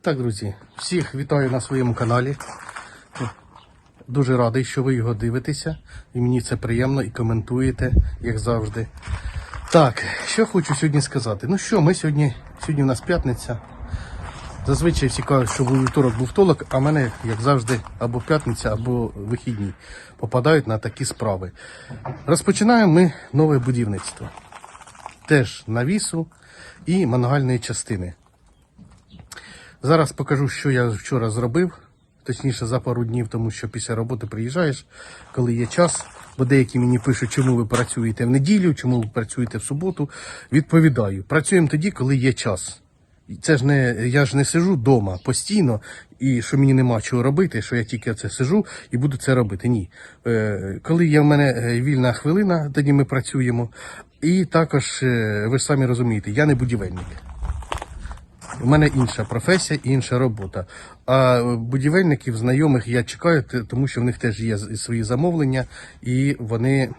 Так, друзі, всіх вітаю на своєму каналі. Дуже радий, що ви його дивитеся. І мені це приємно і коментуєте, як завжди. Так, що хочу сьогодні сказати. Ну що, ми сьогодні, сьогодні у нас п'ятниця. Зазвичай всі кажуть, що був вівторок був второк, а мене, як завжди, або п'ятниця, або вихідні попадають на такі справи. Розпочинаємо ми нове будівництво. Теж навісу і мангальної частини. Зараз покажу, що я вчора зробив. Точніше, за пару днів, тому що після роботи приїжджаєш, коли є час. Бо деякі мені пишуть, чому ви працюєте в неділю, чому ви працюєте в суботу. Відповідаю, працюємо тоді, коли є час. Це ж не я ж не сижу вдома постійно, і що мені нема чого робити, що я тільки це сижу і буду це робити. Ні. Е, коли є в мене е, вільна хвилина, тоді ми працюємо. І також, е, ви ж самі розумієте, я не будівельник. У мене інша професія інша робота. А будівельників, знайомих я чекаю, тому що в них теж є свої замовлення, і вони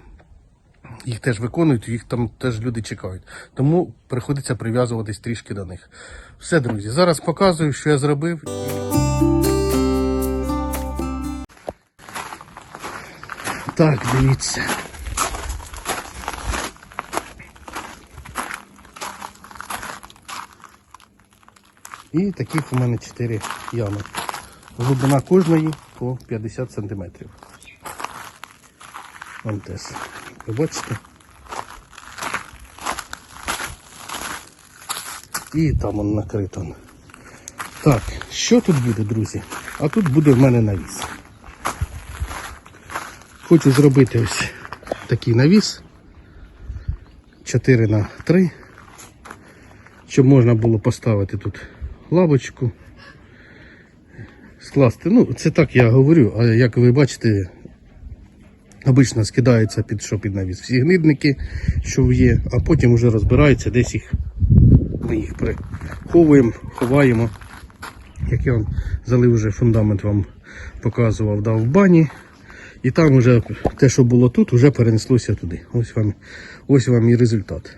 їх теж виконують, їх там теж люди чекають. Тому приходиться прив'язуватись трішки до них. Все, друзі, зараз показую, що я зробив. Так, дивіться. І таких у мене 4 ями. Глибина кожної по 50 см. Вон теж. Ви бачите? І там он накрито. Так, що тут буде, друзі? А тут буде в мене навіс. Хочу зробити ось такий навіс. 4 на 3 щоб можна було поставити тут лавочку, скласти. Ну, це так я говорю, а як ви бачите, обично скидається під що під навіс всі гнидники, що є, а потім вже розбирається, десь їх ми їх приховуємо, ховаємо. Як я вам залив вже фундамент вам показував, дав в бані. І там вже те, що було тут, вже перенеслося туди. Ось вам, ось вам і результат.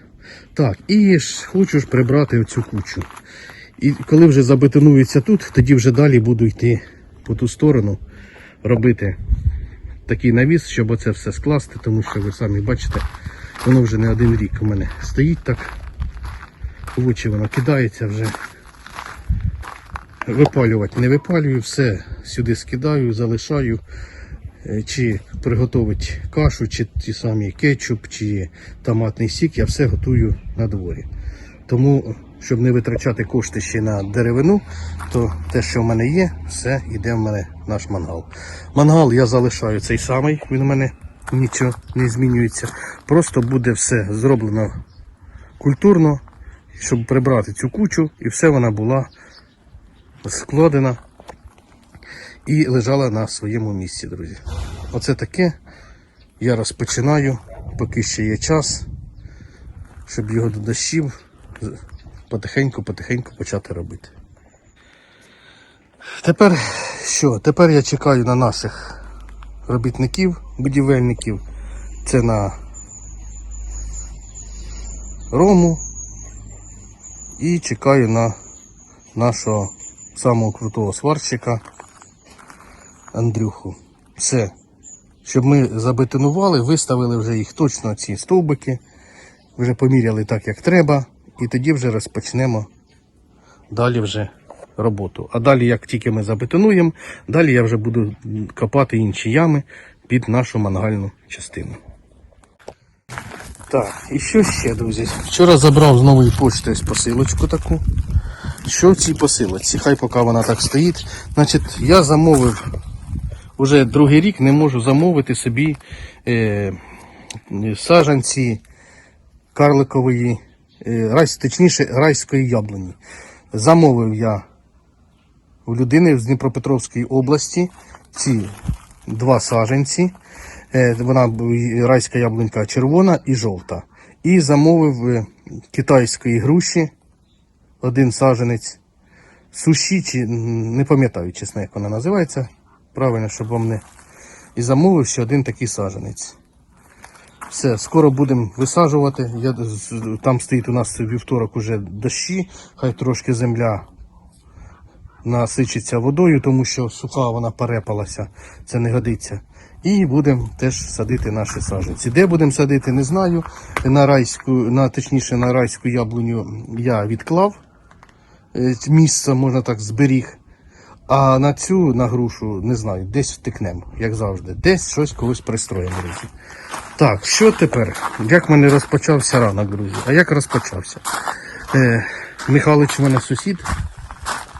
Так, і ж хочу ж прибрати оцю кучу. І коли вже забетонується тут, тоді вже далі буду йти по ту сторону, робити такий навіс, щоб оце все скласти, тому що ви самі бачите, воно вже не один рік у мене стоїть так. В очі воно кидається вже. Випалювати не випалюю, все сюди скидаю, залишаю. Е, Чи приготувати кашу, чи ті самі кетчуп, чи томатний сік, я все готую на дворі. Тому, щоб не витрачати кошти ще на деревину, то те, що в мене є, все йде в мене наш мангал. Мангал я залишаю цей самий, він у мене нічого не змінюється. Просто буде все зроблено культурно, щоб прибрати цю кучу, і все вона була складена і лежала на своєму місці, друзі. Оце таке я розпочинаю, поки ще є час, щоб його до дощів потихеньку-потихеньку почати робити. Тепер що? Тепер я чекаю на наших робітників, будівельників. Це на Рому і чекаю на нашого самого крутого сварщика Андрюху. Все. Щоб ми забетонували, виставили вже їх точно ці стовбики, вже поміряли так, як треба, і тоді вже розпочнемо далі вже роботу. А далі, як тільки ми забетонуємо, далі я вже буду копати інші ями під нашу мангальну частину. Так, і що ще, друзі? Вчора забрав з нової почти посилочку таку. Що в цій посилочці? Хай поки вона так стоїть. Значить, я замовив уже другий рік не можу замовити собі е, саджанці карликової, райс, точніше райської яблуні. Замовив я у людини з Дніпропетровської області ці два саджанці. Е, Вона райська яблунька червона і жовта. І замовив е, китайської груші один саджанець. Суші, чи не пам'ятаю, чесно, як вона називається. Правильно, щоб вам не. І замовив ще один такий саджанець. Все, скоро будемо висаджувати. Я, там стоїть у нас вівторок уже дощі, хай трошки земля насичиться водою, тому що суха вона перепалася, це не годиться. І будемо теж садити наші саджанці. Де будемо садити, не знаю. На райську, на точніше на райську яблуню я відклав е, місце, можна так, зберіг. А на цю на грушу не знаю, десь втикнемо, як завжди. Десь щось когось пристроїмо. Так, що тепер? Як в мене розпочався ранок, друзі? А як розпочався? Е, Михайлович, у мене сусід,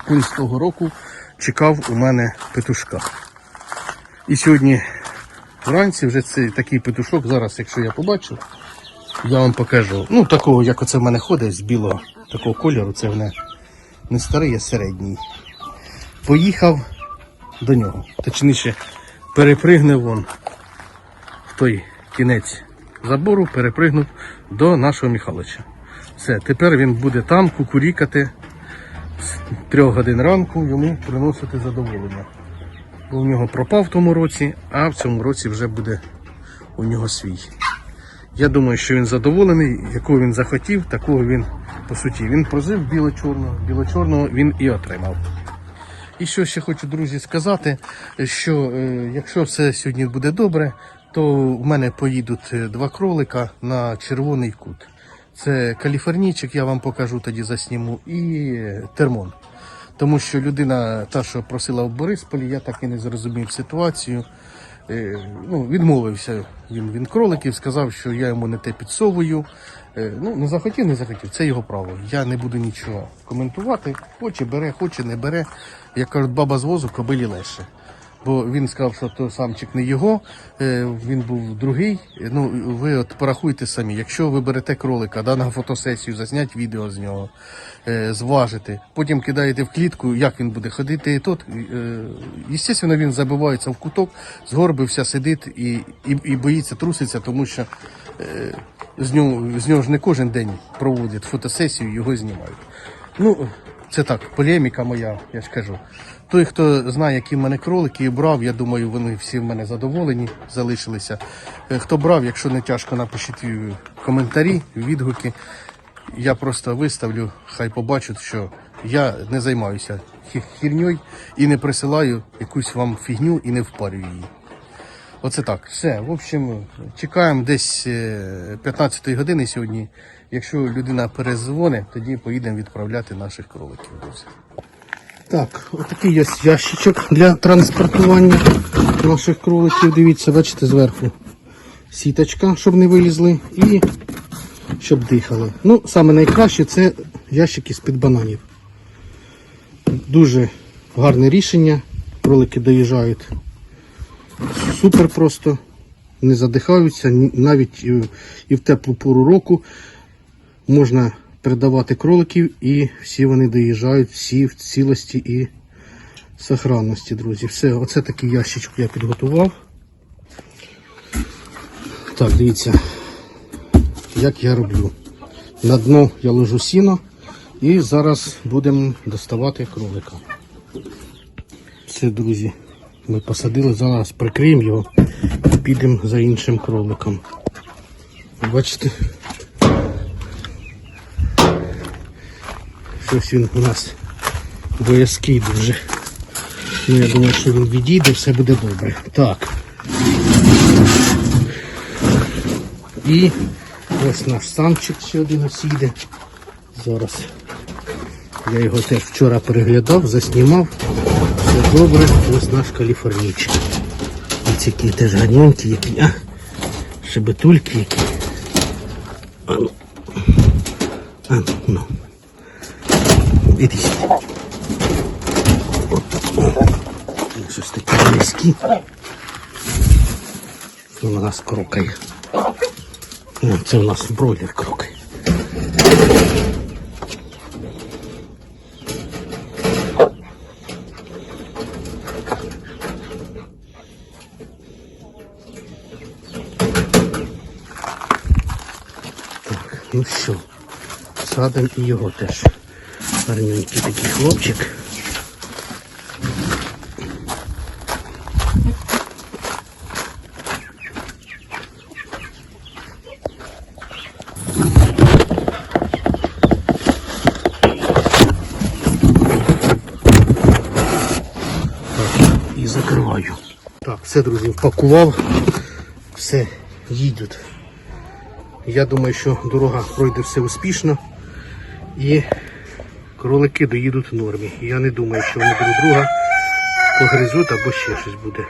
він з того року чекав у мене петушка. І сьогодні вранці вже цей такий петушок, зараз, якщо я побачу, я вам покажу. Ну, такого, як оце в мене ходить, з білого такого кольору, це мене не старий, а середній. Поїхав до нього. Точніше, перепригнув вон в той кінець забору, перепригнув до нашого Михайловича. Все, тепер він буде там кукурікати з трьох годин ранку йому приносити задоволення. Бо в нього пропав в тому році, а в цьому році вже буде у нього свій. Я думаю, що він задоволений, якого він захотів, такого він по суті. Він прозив біло-чорного, біло-чорного він і отримав. І що ще хочу, друзі, сказати, що е, якщо все сьогодні буде добре, то в мене поїдуть е, два кролика на червоний кут. Це каліфорнійчик, я вам покажу тоді засніму, і е, термон. Тому що людина, та, що просила в Борисполі, я так і не зрозумів ситуацію. Е, ну, відмовився він, він кроликів, сказав, що я йому не те підсовую. Ну, не захотів, не захотів, це його право. Я не буду нічого коментувати. Хоче бере, хоче не бере. Як кажуть, баба з возу кобилі леше. Бо він сказав, що то самчик не його, е, він був другий. Е, Ну, ви от порахуйте самі, якщо ви берете кролика да, на фотосесію, заснять відео з нього, е, зважити, потім кидаєте в клітку, як він буде ходити, і тут, е, звісно, він забивається в куток, згорбився, сидить і, і, і боїться, труситься, тому що е, з, нього, з нього ж не кожен день проводять фотосесію, його знімають. Ну, це так, полеміка моя, я ж кажу. Той, хто знає, які в мене кролики і брав, я думаю, вони всі в мене задоволені залишилися. Е, Хто брав, якщо не тяжко, напишіть е, коментарі, відгуки. Я просто виставлю, хай побачать, що я не займаюся хі- хірньою і не присилаю якусь вам фігню і не впарюю її. Оце так. Все. В общем, чекаємо десь е, 15 години сьогодні. Якщо людина перезвонить, тоді поїдемо відправляти наших кроликів. Так, отакий є ящичок для транспортування наших кроликів. Дивіться, бачите, зверху сіточка, щоб не вилізли, і щоб дихали. Ну, саме найкраще це ящики з-під бананів. Дуже гарне рішення. Кролики доїжджають супер просто, не задихаються, навіть і в теплу пору року можна передавати кроликів і всі вони доїжджають, всі в цілості і сохранності, друзі. Все, оце такий ящичок я підготував. Так, дивіться, як я роблю. На дно я ложу сіно і зараз будемо доставати кролика. Все, друзі, ми посадили, зараз прикриємо його і підемо за іншим кроликом. Бачите? Щось він у нас боязкий дуже. Ну, я думаю, що він відійде, все буде добре. Так. І ось наш самчик ще один ось. Зараз. Я його теж вчора переглядав, заснімав. Все добре, ось наш каліфорнійчик. Ось які теж ганьонькі, які, а, шебетульки які. А ну. Сюди. Щось таке близькі. Це у нас крокає. Це у нас бройлер крокає. Так, ну що, садимо і його теж гарненький такий хлопчик. І закриваю. Так, все, друзі, пакував, все, їдуть. Я думаю, що дорога пройде все успішно і кролики доїдуть в нормі. Я не думаю, що вони друг друга погризуть або ще щось буде.